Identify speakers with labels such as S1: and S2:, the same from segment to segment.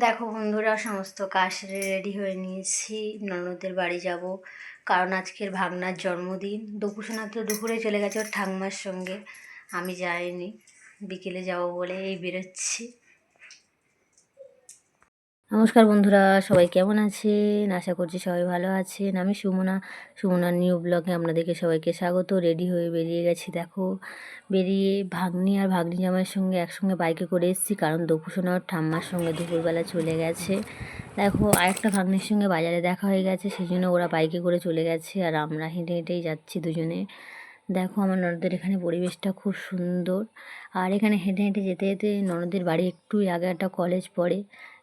S1: দেখো বন্ধুরা, সমস্ত কাজ রেডি হয়ে নিয়েছি। ননদের বাড়ি যাব। কারণ আজকের ভাগনার জন্মদিন। দুপুসোনা তো দুপুরে চলে গেছে ওর ঠাকুমার সঙ্গে। আমি যাইনি। বিকেলে যাব বলে এই বেরোচ্ছি। নমস্কার বন্ধুরা, সবাই কেমন আছেন? আশা করছি সবাই ভালো আছেন। আমি সুমনা, সুমনার নিউ ব্লগে আপনাদেরকে সবাইকে স্বাগত। রেডি হয়ে বেরিয়ে গেছি, দেখো। বেরিয়ে ভাগ্নি আর ভাগ্নি জামাইয়ের সঙ্গে একসঙ্গে বাইকে করে এসেছি, কারণ দপুসোনা ওর ঠাম্মার সঙ্গে দুপুরবেলা চলে গেছে। দেখো, আরেকটা ভাগ্নির সঙ্গে বাজারে দেখা হয়ে গেছে, সেই জন্য ওরা বাইকে করে চলে গেছে আর আমরা হেঁটে হেঁটেই যাচ্ছি দুজনে। দেখো, আমার ননদের এখানে পরিবেশটা খুব সুন্দর। আর এখানে হেঁটে হেঁটে যেতে যেতে ননদের বাড়ি একটু আগে একটা কলেজ পড়ে।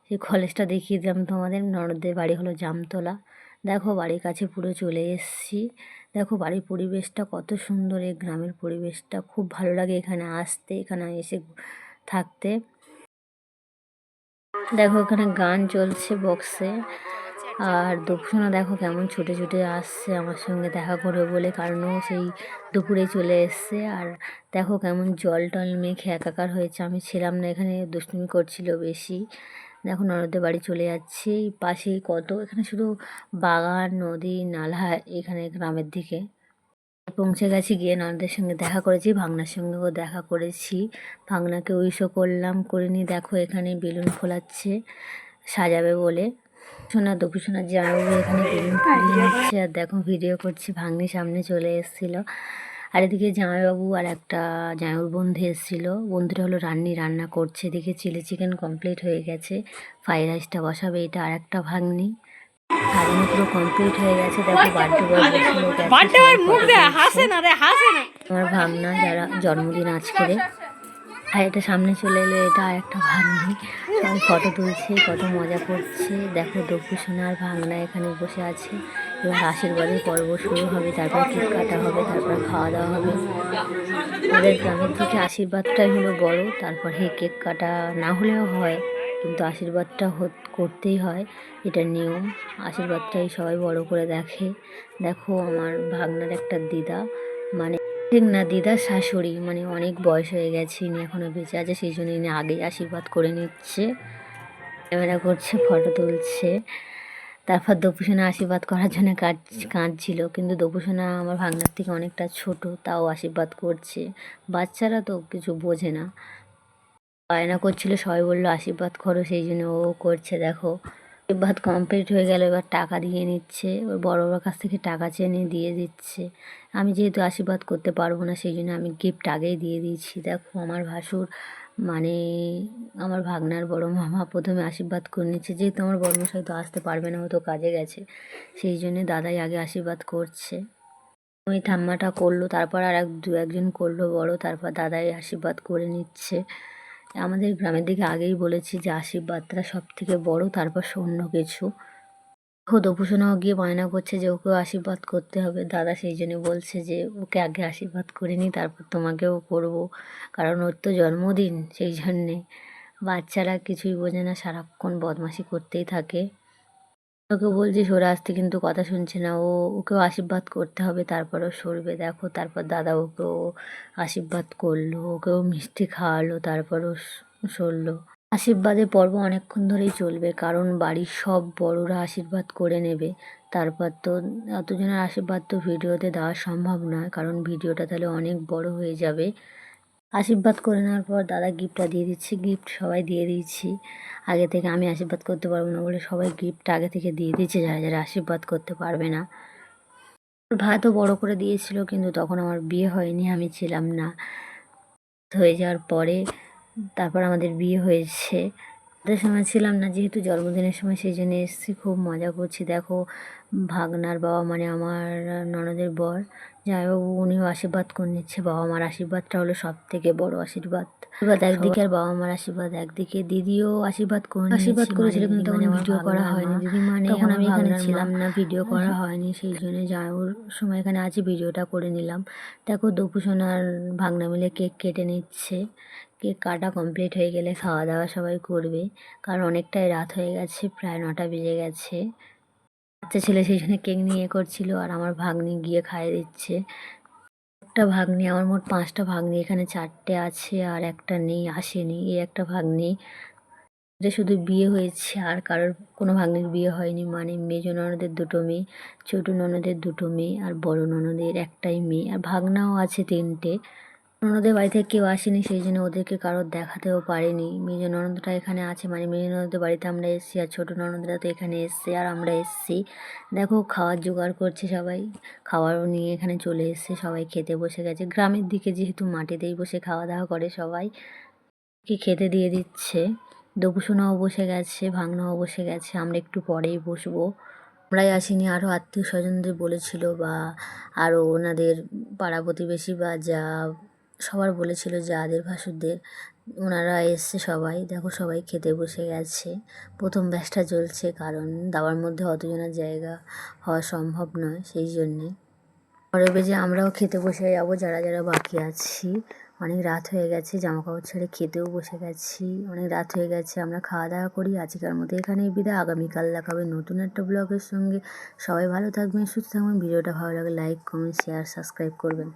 S1: সেই কলেজটা দেখিয়ে দিলাম তোমাদের। ননদের বাড়ি হলো জামতলা। দেখো বাড়ির কাছে পুরো চলে এসেছি। দেখো বাড়ির পরিবেশটা কত সুন্দর, এই গ্রামের পরিবেশটা। খুব ভালো লাগে এখানে আসতে, এখানে এসে থাকতে। দেখো এখানে গান চলছে বক্সে। আর দুপুরনা দেখো কেমন ছুটে ছুটে আসছে, আমার সঙ্গে দেখা করবে বলে, কারণ ও সেই দুপুরে চলে এসছে। আর দেখো কেমন জল টল মেখে একাকার হয়েছে। আমি ছিলাম না এখানে, দুষ্টুমি করছিল বেশি। দেখো ননদের বাড়ি চলে যাচ্ছি, পাশেই কত, এখানে শুধু বাগান, নদী, নালা, এখানে গ্রামের দিকে। পৌঁছে গেছি, গিয়ে ননদের সঙ্গে দেখা করেছি, ভাগনার সঙ্গেও দেখা করেছি। ভাগনাকে উইশও করলাম, করে নিয়ে দেখো এখানে বেলুন ফোলাচ্ছে, সাজাবে বলে। সোনা দুপু সোনার জামাইবাবু এখানে বেলুন ফুলিয়ে আর দেখো ভিডিও করছি, ভাগ্নি সামনে চলে এসেছিল। আর এদিকে জামাইবাবু আর একটা জামাইবাবুর বন্ধু এসেছিল। বন্ধুটা হলো রান্নি রান্না করছে। এদিকে চিলি চিকেন কমপ্লিট হয়ে গেছে। ফ্রাইড রাইসটা বসাবে এটা আর একটা ভাগ্নি। ভাগ্নি পুরো কমপ্লিট হয়ে গেছে। দেখো আমার ভাগনা যারা জন্মদিন আজকে আর এটা সামনে চলে এলো এটা আর একটা ভাগ্নি। সবাই ফটো তুলছে কত মজা করছে। দেখো দক্ষু সোনার ভাগনা এখানে বসে আছে। এবার আশীর্বাদের পর্ব শুরু হবে, তারপর কেক কাটা হবে, তারপর খাওয়া দাওয়া হবে। আমাদের গ্রামের থেকে আশীর্বাদটাই হলো বড়, তারপর কেক কাটা না হলেও হয়, কিন্তু আশীর্বাদটা করতেই হয়, এটা নিয়ম। আশীর্বাদটাই সবাই বড় করে দেখে। দেখো আমার ভাগনার একটা দিদা মানে ঠিক না, দিদার শাশুড়ি মানে অনেক বয়স হয়ে গেছে, ইনি এখনও বেঁচে আছে, সেই জন্য ইনি আগেই আশীর্বাদ করে নিচ্ছে। ক্যামেরা করছে, ফটো তুলছে। তারপর দপুসোনা আশীর্বাদ করার জন্য কাঁদ, কাঁদছিল। কিন্তু দপুসোনা আমার ভাগনার থেকে অনেকটা ছোট, তাও আশীর্বাদ করছে। বাচ্চারা তো কিছু বোঝে না। বায়না করছিল, সবাই বলল, আশীর্বাদ করো, সেই জন্য ও করছে। দেখো, আশীর্বাদ কমপ্লিট হয়ে গেল, এবার টাকা দিয়ে নিচ্ছে। ওর বড় বড় কাছ থেকে টাকা চেয়ে নিয়ে দিয়ে দিচ্ছে। আমি যেহেতু আশীর্বাদ করতে পারব না, সেই জন্য আমি গিফট আগেই দিয়ে দিয়েছি। দেখো, আমার ভাসুর মানে আমার ভাগনার বড় মামা প্রথমে আশীর্বাদ করে নিচ্ছে, যেহেতু আমার বড় মশাই তো আসতে পারবে না হয়তো কাজে গেছে, সেই জন্যে দাদাই আগে আশীর্বাদ করছে। ওই ঠাম্মাটা করল, তারপর আর এক, দু একজন করল বড়, তারপর দাদাই আশীর্বাদ করে নিচ্ছে। আমাদের গ্রামের দিকে আগেই বলেছি যে আশীর্বাদটা সব থেকে বড়, তারপর অন্য কিছু। ও দপুসোনাও গিয়ে বায়না করছে যে ওকেও আশীর্বাদ করতে হবে। দাদা সেই জন্য বলছে যে ওকে আগে আশীর্বাদ করে নিই তারপর তোমাকেও করব। কারণ ওর তো জন্মদিন সেই জন্যে। বাচ্চারা কিছুই বোঝে না, সারাক্ষণ বদমাশি করতেই থাকে। ওকে বলছি, সরে আসতে কিন্তু কথা শুনছে না। ও, ওকেও আশীর্বাদ করতে হবে তারপরও সরবে। দেখো, তারপর দাদা ওকেও আশীর্বাদ করল, ওকেও মিষ্টি খাওয়ালো তারপরও সরলো। আশীর্বাদের পর্ব অনেকক্ষণ ধরেই চলবে, কারণ বাড়ির সব বড়রা আশীর্বাদ করে নেবে। তারপর তো এতজনের আশীর্বাদ তো ভিডিওতে দেওয়া সম্ভব নয়, কারণ ভিডিওটা তাহলে অনেক বড় হয়ে যাবে। আশীর্বাদ করে নেওয়ার পর দাদা গিফটটা দিয়ে দিচ্ছি, গিফট সবাই দিয়ে দিচ্ছি আগে থেকে আমি আশীর্বাদ করতে পারব না বলে সবাই গিফট আগে থেকে দিয়ে দিচ্ছে, যারা যারা আশীর্বাদ করতে পারবে না। ভাতও বড় করে দিয়েছিল, কিন্তু তখন আমার বিয়ে হয়নি, আমি ছিলাম না। হয়ে যাওয়ার পরে তারপর আমাদের বিয়ে হয়েছে। ওদের সময় ছিলাম না যেহেতু জন্মদিনের সময় সেই জন্য এসেছি খুব মজা করছি। দেখো ভাগনার বাবা মানে আমার ননদের বর। যাইবাবু উনিও আশীর্বাদ করে নিচ্ছে। বাবা মার আশীর্বাদটা হলো সব থেকে বড় আশীর্বাদ। আশীর্বাদ একদিকে আর বাবা মার আশীর্বাদ একদিকে। দিদিও আশীর্বাদ করে আশীর্বাদ করেছিল কিন্তু তখন ভিডিও করা হয়নি। দিদি মানে তখন আমি এখানে ছিলাম না ভিডিও করা হয়নি সেই জন্য যাইবাবুর সময় এখানে আছি ভিডিওটা করে নিলাম। দেখো দপু সোনার ভাগনা মিলে কেক কেটে নিচ্ছে। কেক কাটা কমপ্লিট হয়ে গেলে খাওয়া দাওয়া সবাই করবে। কারণ অনেকটাই রাত হয়ে গেছে, প্রায় নটা বেজে গেছে। বাচ্চা ছেলে সেই জন্য কেক নিয়ে করছিল আর আমার ভাগ্নি গিয়ে খাইয়ে দিচ্ছে। একটা ভাগ্নি, আমার মোট পাঁচটা ভাগ্নি, এখানে চারটে আছে আর একটা নেই, আসেনি। এই একটা ভাগ্নি এটা শুধু বিয়ে হয়েছে আর কারোর কোনো ভাগ্নির বিয়ে হয়নি। মানে মেজো ননদের দুটো মেয়ে, ছোটো ননদের দুটো মেয়ে আর বড় ননদের একটাই মেয়ে। আর ভাগনাও আছে তিনটে। ননদের বাড়ি থেকে কেউ আসেনি, সেই জন্য ওদেরকে কারোর দেখাতেও পারিনি। মেজো ননদটা এখানে আছে মানে মেজো ননদের বাড়িতে আমরা এসেছি আর ছোটো ননদরা তো এখানে এসছে আর আমরা এসেছি। দেখো, খাওয়ার জোগাড় করছে সবাই। খাবারও নিয়ে এখানে চলে এসছে, সবাই খেতে বসে গেছে। গ্রামের দিকে যেহেতু মাটিতেই বসে খাওয়া দাওয়া করে সবাই কি খেতে দিয়ে দিচ্ছে। দপুসোনাও বসে গেছে ভাগনাও বসে গেছে, আমরা একটু পরেই বসবো। আমরাই আসিনি আরও আত্মীয় স্বজনদের বলেছিল বা আরও ওনাদের পাড়া প্রতিবেশী বা যা সবার বলেছিল যে আদের ভাসুরদের, ওনারা এসছে সবাই। দেখো সবাই খেতে বসে গেছে। প্রথম ব্যাচটা চলছে, কারণ দাবার মধ্যে অতজনের জায়গা হওয়া সম্ভব নয় সেই জন্যে। পরে বেজে আমরাও খেতে বসে যাব, যারা যারা বাকি আছি। অনেক রাত হয়ে গেছে জামা কাপড় ছেড়ে খেতেও বসে গেছি। অনেক রাত হয়ে গেছে, আমরা খাওয়া দাওয়া করি। আজকের মতো এখানেই বিদায়। আগামীকাল দেখাবে নতুন একটা ব্লগের সঙ্গে। সবাই ভালো থাকবেন, সুস্থ থাকবেন। ভিডিওটা ভালো লাগে লাইক কমেন্ট শেয়ার সাবস্ক্রাইব করবেন।